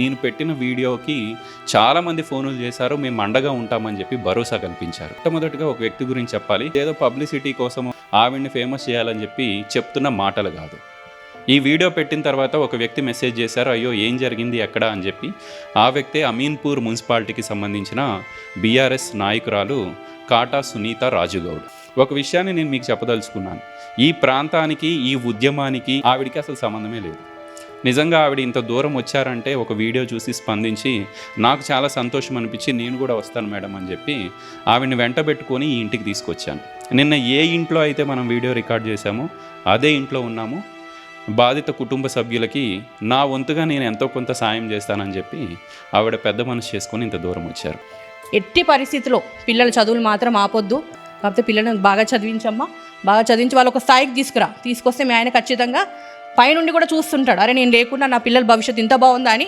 నేను పెట్టిన వీడియోకి చాలామంది ఫోనులు చేశారు మేము అండగా ఉంటామని చెప్పి భరోసా కల్పించారు. మొట్టమొదటిగా ఒక వ్యక్తి గురించి చెప్పాలి. ఏదో పబ్లిసిటీ కోసం ఆవిడ్ని ఫేమస్ చేయాలని చెప్పి చెప్తున్న మాటలు కాదు. ఈ వీడియో పెట్టిన తర్వాత ఒక వ్యక్తి మెసేజ్ చేశారు అయ్యో ఏం జరిగింది ఎక్కడ? అని చెప్పి. ఆ వ్యక్తే అమీన్పూర్ మున్సిపాలిటీకి సంబంధించిన బీఆర్ఎస్ నాయకురాలు కాటా సునీత రాజుగౌడ్. ఒక విషయాన్ని నేను మీకు చెప్పదలుచుకున్నాను. ఈ ప్రాంతానికి ఈ ఉద్యమానికి ఆవిడికి అసలు సంబంధమే లేదు. నిజంగా ఆవిడ ఇంత దూరం వచ్చారంటే ఒక వీడియో చూసి స్పందించి నాకు చాలా సంతోషం అనిపించి నేను కూడా వస్తాను మేడం అని చెప్పి ఆవిడని వెంట పెట్టుకొని ఈ ఇంటికి తీసుకొచ్చాను. నిన్న ఏ ఇంట్లో అయితే మనం వీడియో రికార్డ్ చేశామో అదే ఇంట్లో ఉన్నాము. బాధిత కుటుంబ సభ్యులకి నా వంతుగా నేను ఎంతో కొంత సాయం చేస్తానని చెప్పి ఆవిడ పెద్ద మనసు చేసుకొని ఇంత దూరం వచ్చారు. ఎట్టి పరిస్థితిలో పిల్లల చదువులు మాత్రం ఆపొద్దు. కాకపోతే పిల్లలను బాగా చదివించమ్మా. బాగా చదివించి వాళ్ళు ఒక స్థాయికి తీసుకురా. తీసుకొస్తే మీ ఆయన ఖచ్చితంగా పైనుండి కూడా చూస్తుంటాడు. అరే నేను లేకుండా నా పిల్లల భవిష్యత్తు ఇంత బాగుందా అని